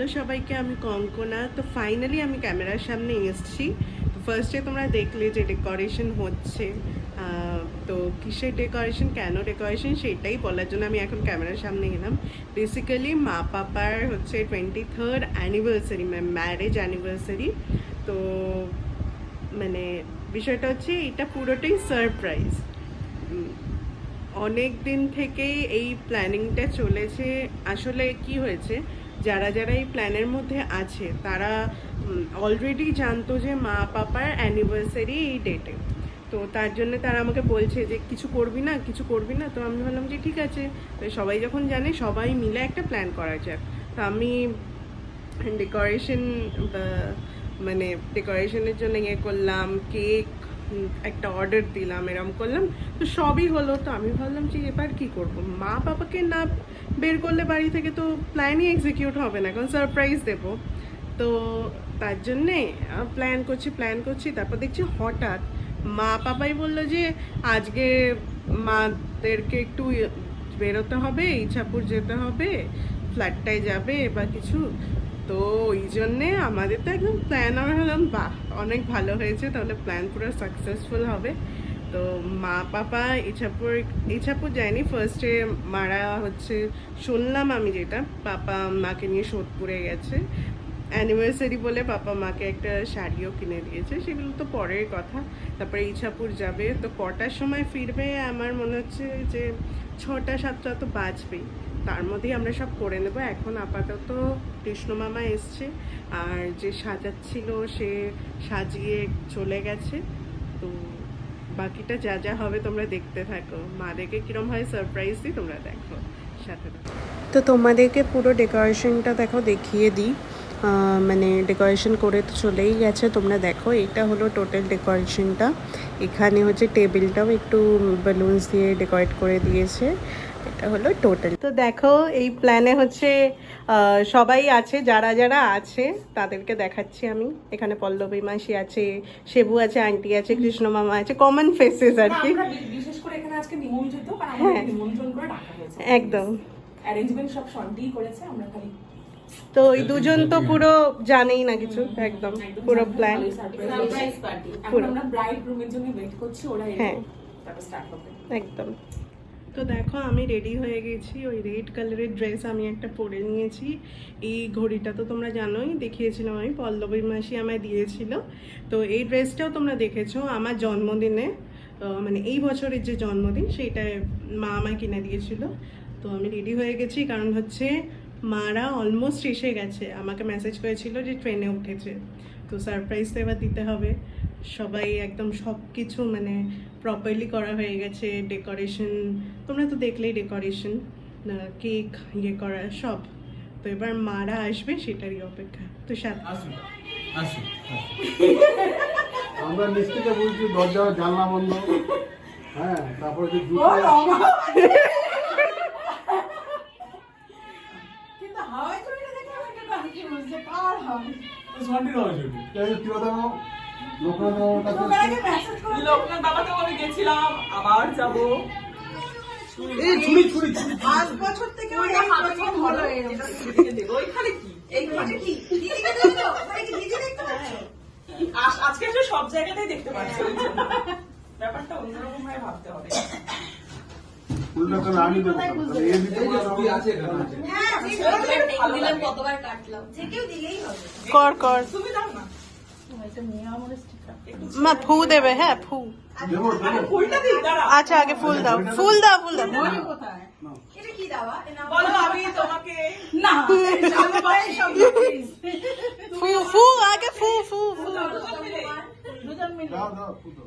থেকে আমি কঙ্কনা। তো ফাইনালি আমি ক্যামেরার সামনে এসেছি। তো ফার্স্টে তোমরা দেখলে যে ডেকোরেশন হচ্ছে। তো কিসের ডেকোরেশন কেন ডেকোরেশন সেটাই বলার জন্য আমি এখন ক্যামেরার সামনে এলাম। বেসিক্যালি মা পাপার হচ্ছে টোয়েন্টি থার্ড অ্যানিভার্সারি মানে ম্যারেজ অ্যানিভার্সারি তো মানে বিষয়টা হচ্ছে এটা পুরোটাই সারপ্রাইজ অনেক দিন থেকেই এই প্ল্যানিংটা চলেছে। আসলে কি হয়েছে? যারা যারা এই প্ল্যানের মধ্যে আছে, তারা অলরেডি জানতো যে মা পাপার অ্যানিভার্সারি এই ডেটে তো তার জন্য তারা আমাকে বলছে যে, কিছু করবি না, কিছু করবি না? তো আমি ভাবলাম যে, ঠিক আছে। তো সবাই যখন জানে, সবাই মিলে একটা প্ল্যান করা যাক। তো আমি ডেকোরেশন মানে ডেকোরেশনের জন্য ইয়ে করলাম কেক একটা অর্ডার দিলাম, এরম করলাম। তো সবই হলো, তো আমি ভাবলাম যে এবার কি করব? মা বাবাকে না বের করলে বাড়ি থেকে তো প্ল্যানই এক্সিকিউট হবে না, কারণ সারপ্রাইজ দেবো। তো তার জন্যে প্ল্যান করছি প্ল্যান করছি, তারপর দেখছি হঠাৎ মা বাবাই বলল যে আজকে মাদেরকে একটু বেরোতে হবে ইচ্ছাপুর যেতে হবে ফ্ল্যাটটায় যাবে বা কিছু। তো ওই জন্যে আমাদের তো একদম প্ল্যান আমরা হলাম বাহ, অনেক ভালো হয়েছে, তাহলে প্ল্যান পুরো সাকসেসফুল হবে। তো মা, পাপা, ইছাপুর ইছাপুর যায়নি ফার্স্টে মারা হচ্ছে শুনলাম আমি যেটা, পাপা মাকে নিয়ে সোদপুরে গেছে। অ্যানিভার্সারি বলে বাবা মাকে একটা শাড়িও কিনে দিয়েছে, সেগুলো তো পরের কথা। তারপরে ইছাপুর যাবে, তো কটার সময় ফিরবে? আমার মনে হচ্ছে যে ছটা, সাতটা তো বাজবেই। তার মধ্যেই আমরা সব করে নেব। এখন আপাতত কৃষ্ণ মামা এসছে, আর যে সাজাচ্ছিল সে সাজিয়ে চলে গেছে। তো বাকিটা যা যা হবে তোমরা দেখতে থাকো। মাদেরকে কিরম হয় সারপ্রাইজ দিই, তোমরা দেখো। সাথে তো তোমাদেরকে পুরো ডেকোরেশনটা দেখো, দেখিয়ে দিই। মানে ডেকোরেশন করে তো চলেই গেছে তোমরা দেখো এটা হলো টোটাল ডেকোরেশনটা এখানে হচ্ছে টেবিলটাও একটু বেলুনস দিয়ে ডেকোরেট করে দিয়েছে এটা হলো টোটাল তো দেখো এই প্ল্যানে হচ্ছে সবাই আছে যারা যারা আছে তাদেরকে দেখাচ্ছি আমি। এখানে পল্লবী মাসি আছে সেবু আছে আন্টি আছে কৃষ্ণ মামা আছে কমন ফেসেস আর কি। বিশেষ করে এখানে আজকে নিমন্ত্রিত কারণ হ্যাঁ। নিমন্ত্রণ করে ডাকা হয়েছে। একদম। অ্যারেঞ্জমেন্ট সব সন্টিই করেছে আমরা খালি তো ওই দুজন তো পুরো জানেই না কিছু একদম পুরো প্ল্যান পুরো। হ্যাঁ। একদম। তো দেখো আমি রেডি হয়ে গেছি ওই রেড কালারের ড্রেস আমি একটা পরে নিয়েছি। এই ঘড়িটা তো তোমরা জানোই দেখিয়েছিলাম আমি পল্লবী মাসি আমায় দিয়েছিল। তো এই ড্রেসটাও তোমরা দেখেছ আমার জন্মদিনে মানে এই বছরের যে জন্মদিন সেইটায় মা আমায় কিনে দিয়েছিল। তো আমি রেডি হয়ে গেছি কারণ হচ্ছে মারা অলমোস্ট এসে গেছে। আমাকে মেসেজ করেছিল যে ট্রেনে উঠেছে। তো সারপ্রাইজ তো এবার দিতে হবে। সবাই একদম সব কিছু মানে প্রপারলি করা হয়ে গেছে। ডেকোরেশন তোমরা তো দেখলেই ডেকোরেশন কেক ইয়ে করা সব। তো এবার মারা আসবে সেটারই অপেক্ষা। তো সাথে আমরা থেকে বলছি দরজা জানলা বন্ধ। হ্যাঁ তারপরে মেসেজ করে। লোকনাথ বাবাকে আমি গেছিলাম আবার যাব। এই ছুরি ছুরি ছুরি পাঁচ বছর থেকে ওই প্রথম হলো ওইখানে কি? এইখানে কি? দিদিকে দেখছ মানে কি দিদি দেখতে পাচ্ছ? আজকে তো সব জায়গাতেই দেখতে পাচ্ছি। ব্যাপারটা অন্যরকম ভাবে ভাবতে হবে। ফুলটা তো আমি দেবো তাহলে এ দিতে কতবার কর কর তুমি দাও না মা ফু দেবে হ্যাঁ ফু দেবো দেবো ফুলটা দিই দাঁড়া আচ্ছা আগে ফুল দাও ফুল দাও ফুল দাও বলো আমি তোমাকে না ফু ফু আগে ফু ফু ফু দাও দাও ফুটো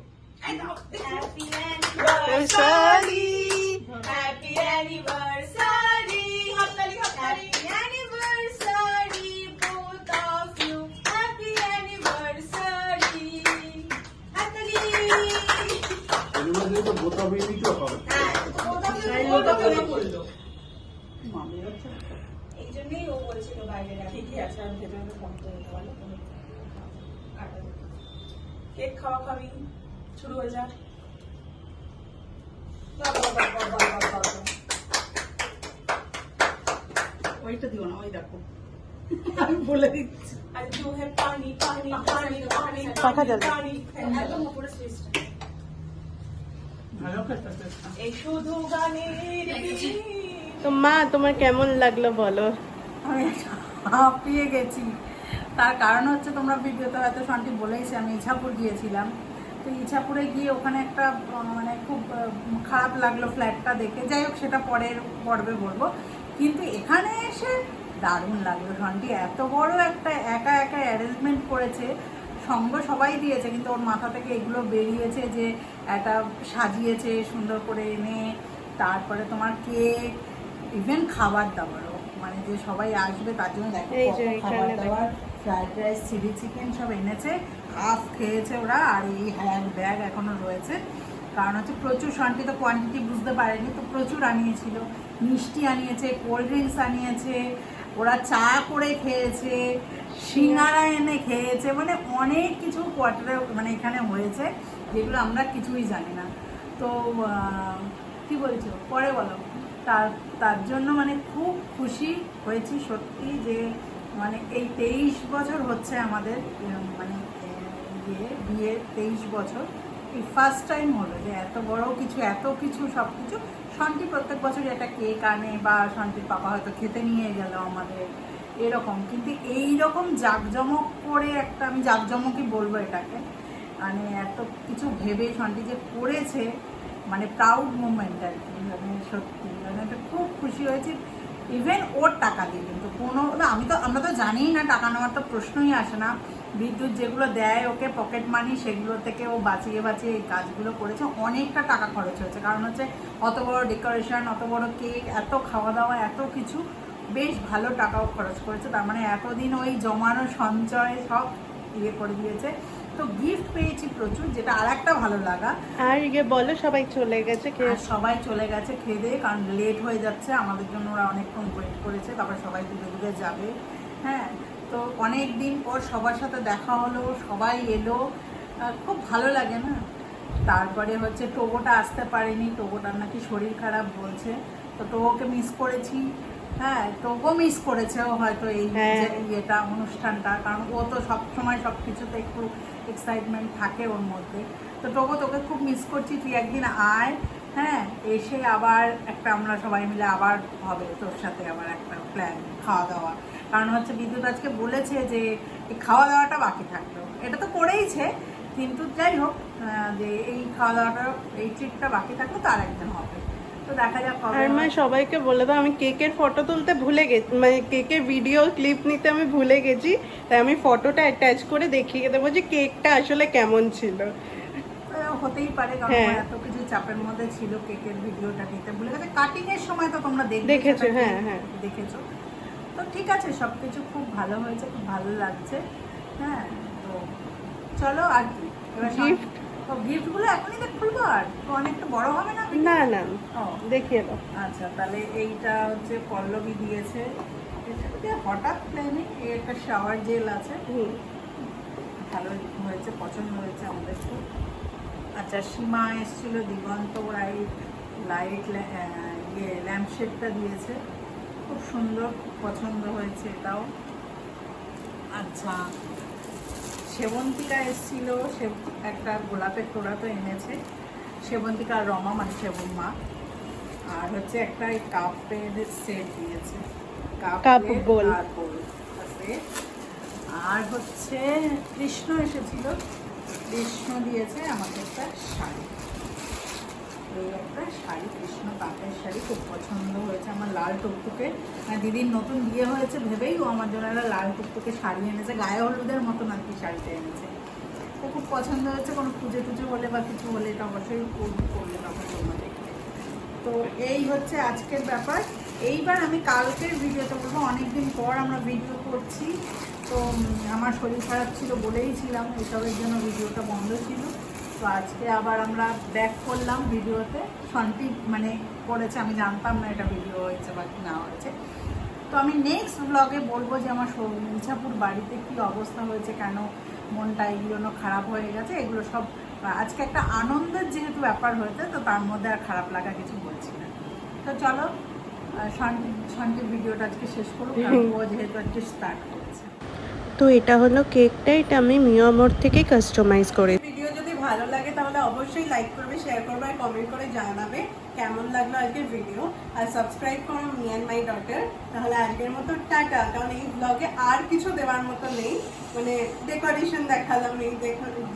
সালি হ্যাপি অ্যানিভার্সারি হাততালি হাততালি হবে। হ্যাঁ, এই জন্যই ও বলেছিল বাইরে। ঠিকই আছে আমি ভেতরে ফোন করে দিতে কেক খাওয়া খাবি? শুরু হয়ে যাক। ওইটা দিও না ওই দেখো। আমি বলে দিচ্ছি। মা তোমার কেমন লাগল বলো? আমি হাঁপিয়ে গেছি। তার কারণ হচ্ছে তোমরা ভিডিওতে হয়তো শান্তি বলেইছি আমি ইছাপুর গিয়েছিলাম। তো ইছাপুরে গিয়ে ওখানে একটা মানে খুব খারাপ লাগল ফ্ল্যাটটা দেখে। যাই হোক সেটা পরের পর্বে বলব। কিন্তু এখানে এসে দারুণ লাগল। শান্তি এত বড় একটা একা একা অ্যারেঞ্জমেন্ট করেছে সঙ্গ সবাই দিয়েছে কিন্তু ওর মাথা থেকে এগুলো বেরিয়েছে যে একটা সাজিয়েছে সুন্দর করে এনে তারপরে তোমার কেক ইভেন খাবার দাবারও। মানে যে সবাই আসবে তার জন্য দেখো খাবার দাবার ফ্রাইড রাইস চিলি চিকেন সব এনেছে। হাফ খেয়েছে ওরা আর এই হ্যান্ড ব্যাগ এখনও রয়েছে। কারণ হচ্ছে প্রচুর শান্তি, তো কোয়ান্টিটি বুঝতে পারেনি, তো প্রচুর আনিয়েছিল। মিষ্টি আনিয়েছে কোল্ড ড্রিঙ্কস আনিয়েছে, ওরা চা করে খেয়েছে, সিঙ্গারা এনে খেয়েছে মানে অনেক কিছু কোয়ার্টারে মানে এখানে হয়েছে, যেগুলো আমরা কিছুই জানি না। তো কি বলছো? পরে বলো। তার তার জন্য মানে খুব খুশি হয়েছি সত্যি যে মানে এই তেইশ বছর হচ্ছে আমাদের ইয়ে বিয়ে তেইশ বছর। এই ফার্স্ট টাইম হলো যে এত বড় কিছু, এত কিছু সব কিছু শান্তি প্রত্যেক বছরই একটা কেক আনে বা শান্তির পাপা হয়তো খেতে নিয়ে গেল আমাদের, এরকম। কিন্তু এই রকম জাঁকজমক করে একটা, আমি জাঁকজমকই বলব এটাকে। মানে এত কিছু ভেবে শান্তি যে করেছে মানে প্রাউড মুমেন্ট আর কি মানে সত্যি। মানে খুব খুশি হয়েছি। ইভেন ওর টাকা দিয়ে, কিন্তু কোনো আমি তো, আমরা তো জানিই না, টাকা নেওয়ার তো প্রশ্নই আসে না। বিদ্যুৎ যেগুলো দেয় ওকে পকেট মানি সেগুলো থেকে ও বাঁচিয়ে বাঁচিয়ে এই কাজগুলো করেছে। অনেকটা টাকা খরচ হয়েছে। কারণ হচ্ছে অত বড় ডেকোরেশন অত বড় কেক এত খাওয়া দাওয়া এত কিছু বেশ ভালো টাকাও খরচ করেছে। তার মানে এতদিন ওই জমানো সঞ্চয় সব ইয়ে করে দিয়েছে। তো গিফট পেয়েছি প্রচুর যেটা আর একটা ভালো লাগা। আর ইয়ে বলো সবাই চলে গেছে আর সবাই চলে গেছে খেয়ে দিয়ে কারণ লেট হয়ে যাচ্ছে। আমাদের জন্য ওরা অনেকক্ষণ ওয়েট করেছে তারপর সবাই দূরে দূরে যাবে। হ্যাঁ তো অনেক দিন পর সবার সাথে দেখা হলো সবাই এলো। খুব ভালো লাগে না? তারপরে হচ্ছে টোবোটা আসতে পারেনি টোবোটার নাকি শরীর খারাপ বলছে। তো টোবোকে মিস করেছি। হ্যাঁ টোবো মিস করেছেও হয়তো এই হ্যাঁ। ইয়েটা অনুষ্ঠানটা। কারণ ও তো সব সময় সব কিছুতে একটু এক্সাইটমেন্ট থাকে ওর মধ্যে। তো টোবো তোকে খুব মিস করছি তুই একদিন আয়। হ্যাঁ এসে আবার একটা আমরা সবাই মিলে আবার হবে তোর সাথে আবার একটা প্ল্যান খাওয়া দাওয়া কারণ হচ্ছে বিদ্যুৎ আজকে বলেছে যে খাওয়া দাওয়াটা বাকি থাকল এটা তো করেইছে কিন্তু যাই হোক যে এই খাওয়া দাওয়াটা এই ট্রিপটা বাকি থাকল তার একদিন হবে আর মা। সবাইকে বলে দাও আমি কেকের ফটো তুলতে ভুলে গেছি মানে কেকের ভিডিও ক্লিপ নিতে আমি ভুলে গেছি তাই আমি ফটোটা অ্যাটাচ করে দেখিয়ে দেবো যে কেকটা আসলে কেমন ছিল হতেই পারে কারণ হ্যাঁ। এত কিছু চাপের মধ্যে ছিল কেকের ভিডিওটা নিতে ভুলে গেছে কাটিং এর সময় তো তোমরা দেখেছ, হ্যাঁ, হ্যাঁ। দেখেছ তো ঠিক আছে সব কিছু খুব ভালো হয়েছে খুব ভালো লাগছে। হ্যাঁ তো চলো আর কি এবার? গিফটগুলো এখনই দেখ খুলবো আর? তো অনেকটা বড় হবে না? না না ও দেখিয়ে দাও। আচ্ছা তাহলে এইটা হচ্ছে পল্লবী দিয়েছে। এটা হঠাৎ প্ল্যানে এই একটা শাওয়ার জেল আছে। ভালো হয়েছে পছন্দ হয়েছে আমাদের খুব। আচ্ছা সীমা এসেছিল দিগন্ত লাইট লাইট ইয়ে ল্যাম্পশেডটা দিয়েছে। খুব সুন্দর খুব পছন্দ হয়েছে এটাও। আচ্ছা সেবন্তিকা এসেছিল সে একটা গোলাপের তোড়া তো এনেছে। সেবন্তিকা আর রমা মানে সেবন মা আর হচ্ছে একটা এই কাপের সেট দিয়েছে। কাপ। আর আর হচ্ছে কৃষ্ণ এসেছিল। কৃষ্ণ দিয়েছে আমাকে একটা শাড়ি। এই একটা শাড়ি, কৃষ্ণ পাটের শাড়ি খুব পছন্দ হয়েছে আমার লাল টুকটুকে। দিদির নতুন বিয়ে হয়েছে ভেবেই ও আমার জন্য একটা লাল টুকটুকে শাড়ি এনেছে, গায়ে হলুদের মতন আর কি শাড়িটা এনেছে। তো খুব পছন্দ হয়েছে, কোনো পুজো টুজো হলে বা কিছু হলে এটা অবশ্যই করলে তখন তোমরা দেখবে তো এই হচ্ছে আজকের ব্যাপার। এইবার আমি কালকের ভিডিওটা বলব অনেকদিন পর আমরা ভিডিও করছি। তো আমার শরীর খারাপ ছিল বলেই ছিলাম, এসবের জন্য ভিডিওটা বন্ধ ছিল। তো আজকে আবার আমরা ব্যাক করলাম ভিডিওতে। শান্তি মানে করেছে আমি জানতাম না এটা ভিডিও হয়েছে বা কি না হয়েছে। তো আমি নেক্সট ব্লগে বলব যে আমার ইছাপুর বাড়িতে কি অবস্থা হয়েছে কেন মনটা এই জন্য খারাপ হয়ে গেছে এগুলো সব আজকে একটা আনন্দের যেহেতু ব্যাপার হয়েছে তো তার মধ্যে আর খারাপ লাগা কিছু বলছি না। তো চলো শান্তি ভিডিওটা আজকে শেষ কারণ ও যেহেতু আজকে স্টার্ট করেছে। তো এটা হলো কেকটা এটা আমি মিয়ামোর থেকে কাস্টমাইজ করে ভিডিও যদি ভালো লাগে তাহলে অবশ্যই লাইক করবে শেয়ার করবে আর কমেন্ট করে জানাবে কেমন লাগল আজকের ভিডিও আর সাবস্ক্রাইব করো মি অ্যান্ড মাই ডটার তাহলে আজকের মতো টাটা। কারণ এই ব্লগে আর কিছু দেওয়ার মতো নেই। মানে ডেকোরেশন দেখালাম, এই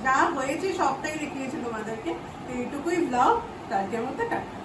যা হয়েছে সবটাই দেখিয়েছি তোমাদেরকে। তো এইটুকুই ব্লগ আজকের মতো টাটা।